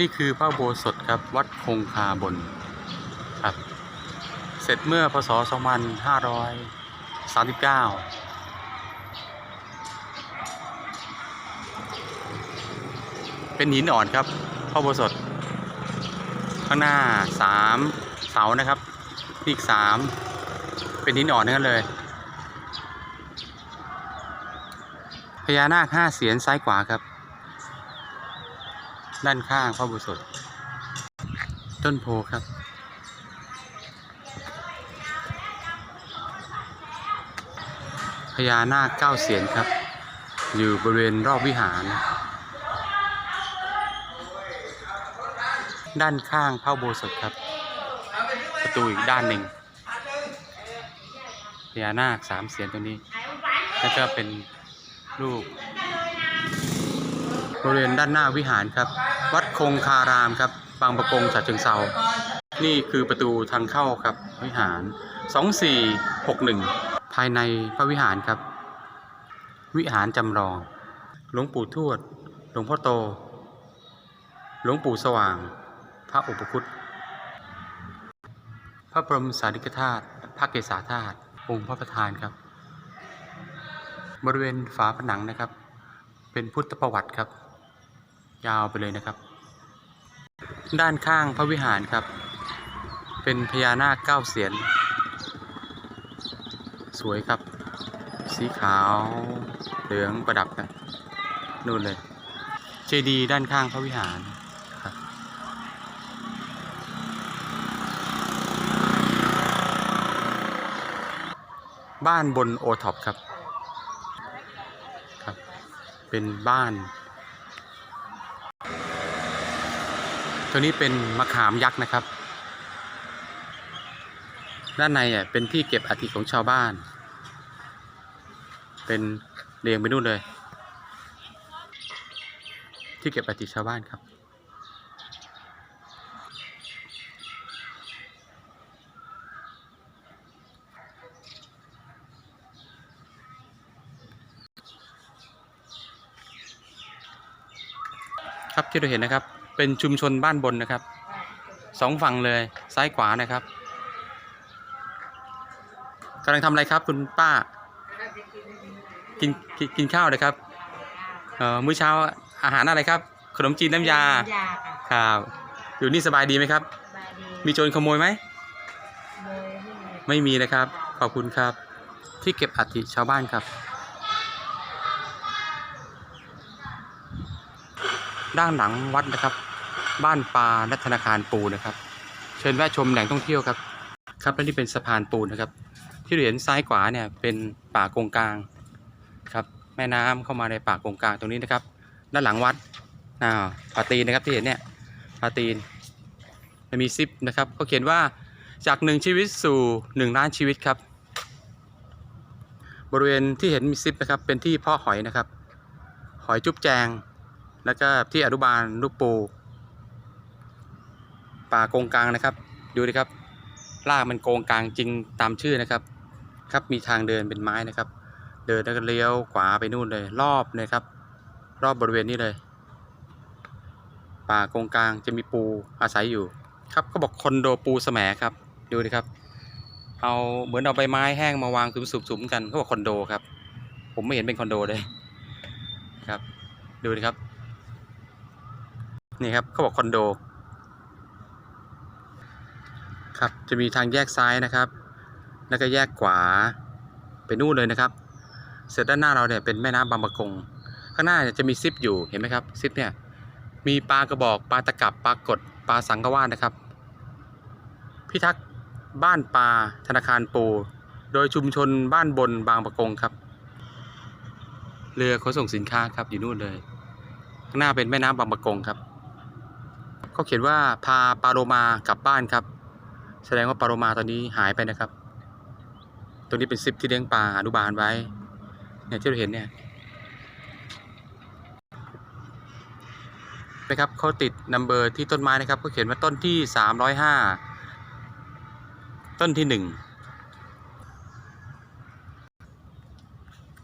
นี่คือพระโบสถครับวัดคงคาบนครับ เสร็จเมื่อพศ 2539เป็นหินอ่อนครับพระโบสถข้างหน้าสามเสานะครับอีกสามเป็นหินอ่อนทั้งนั้นเลยพญานาคห้าเสียนซ้ายขวาครับ ด้านข้างพระอุโบสถต้นโพครับ พญานาคเก้าเสียนครับ อยู่บริเวณรอบวิหาร ด้านข้างพระอุโบสถครับ ประตูอีกด้านหนึ่งพญานาคสามเสียนตรงนี้ แล้วก็เป็นรูปบริเวณด้านหน้าวิหารครับ วัดคงคารามครับ บางประกงฉะเชิงเซานี่คือประตูทางเข้าครับวิหาร 2461 ภายในพระวิหารครับ วิหารจำลอง หลวงปู่ทวด หลวงพ่อโต หลวงปู่สว่าง พระอุปคุตพระบรมสารีริกธาตุพระเกศาธาตุองค์พระประธานครับ บริเวณฝาผนังนะครับ เป็นพุทธประวัติครับ ยาวไปเลยนะครับ ด้านข้างพระวิหารครับ เป็นพญานาคเก้าเสียน สวยครับ สีขาว เหลืองประดับกันนู่นเลย เจดีย์ด้านข้างพระวิหารครับบ้านบนโอท็อปครับครับ เป็นบ้าน ตัวนี้เป็นมะขามยักษ์นะครับ ด้านในอะเป็นที่เก็บอัฐิของชาวบ้าน เป็นเรียงไปนู่นเลย ที่เก็บอัฐิชาวบ้านครับ ครับที่เราเห็นนะครับ เป็นชุมชนบ้านบนนะครับสองฝั่งเลยซ้ายขวานะครับกำลังทำอะไรครับคุณป้า กินกินกินข้าวเลยครับเอ่อมื้อเช้าอาหารอะไรครับ ขนมจีนน้ำยายาค่ะครับอยู่นี่สบายดีไหมครับบายดีมีโจรขโมยไหม เลยไม่มี ไม่มีนะครับ ขอบคุณครับ ที่เก็บอัฐิชาวบ้านครับ ด้านหลังวัดนะครับ บ้านปลาและธนาคารปูนะครับ เชิญแวะชมแหล่งท่องเที่ยวครับ ครับและนี่เป็นสะพานปูนะครับ ที่เราเห็นซ้ายขวาเนี่ยเป็นป่ากงกลางครับแม่น้ำเข้ามาในป่ากงกลางตรงนี้นะครับ ด้านหลังวัดอ่าปาตีนนะครับที่เห็นเนี่ยปาตีนจะมีซิปนะครับเขาเขียนว่าจากหนึ่งชีวิตสู่หนึ่งล้านชีวิตครับ บริเวณที่เห็นมีซิปนะครับเป็นที่พาะหอยนะครับ หอยจุ๊บแจง แล้วก็ที่อนุบาลลูกปูป่าโกงกลางนะครับ ดูดิครับลากมันโกงกลางจริงตามชื่อนะครับ ครับมีทางเดินเป็นไม้นะครับ เดินแล้วก็เลี้ยวขวาไปนู่นเลย รอบเลยครับ รอบบริเวณนี้เลย ป่าโกงกลางจะมีปูอาศัยอยู่ ครับเขาบอกคอนโดปูแสมครับดูดิครับ เอาเหมือนเอาใบไม้แห้งมาวางสุมๆกันเขาบอกคอนโดครับ ผมไม่เห็นเป็นคอนโดเลยครับ ดูดิครับ นี่ครับเขาบอกคอนโดครับจะมีทางแยกซ้ายนะครับ แล้วก็แยกขวาไปนู่นเลยนะครับ เสร็จด้านหน้าเราเนี่ยเป็นแม่น้ำบางปะกง ข้างหน้าเนี่ยจะมีซิปอยู่เห็นไหมครับซิปเนี่ยมีปลากระบอกปลาตะกับปลากดปลาสังกวาดนะครับพิทักษ์บ้านปลาธนาคารปู โดยชุมชนบ้านบนบางปะกงครับ เรือขนส่งสินค้าครับอยู่นู่นเลย ข้างหน้าเป็นแม่น้ำบางปะกงครับ เขาเขียนว่าพาปลาโลมากลับบ้านครับ แสดงว่าปลาโลมาตอนนี้หายไปนะครับ ตัวนี้เป็นซิปที่เลี้ยงปลาอนุบาลไว้ เนี่ยที่เราเห็นเนี่ยนะครับเขาติดนัมเบอร์ที่ต้นไม้นะครับเขาเขียนว่าต้นที่ 305 ต้นที่ 1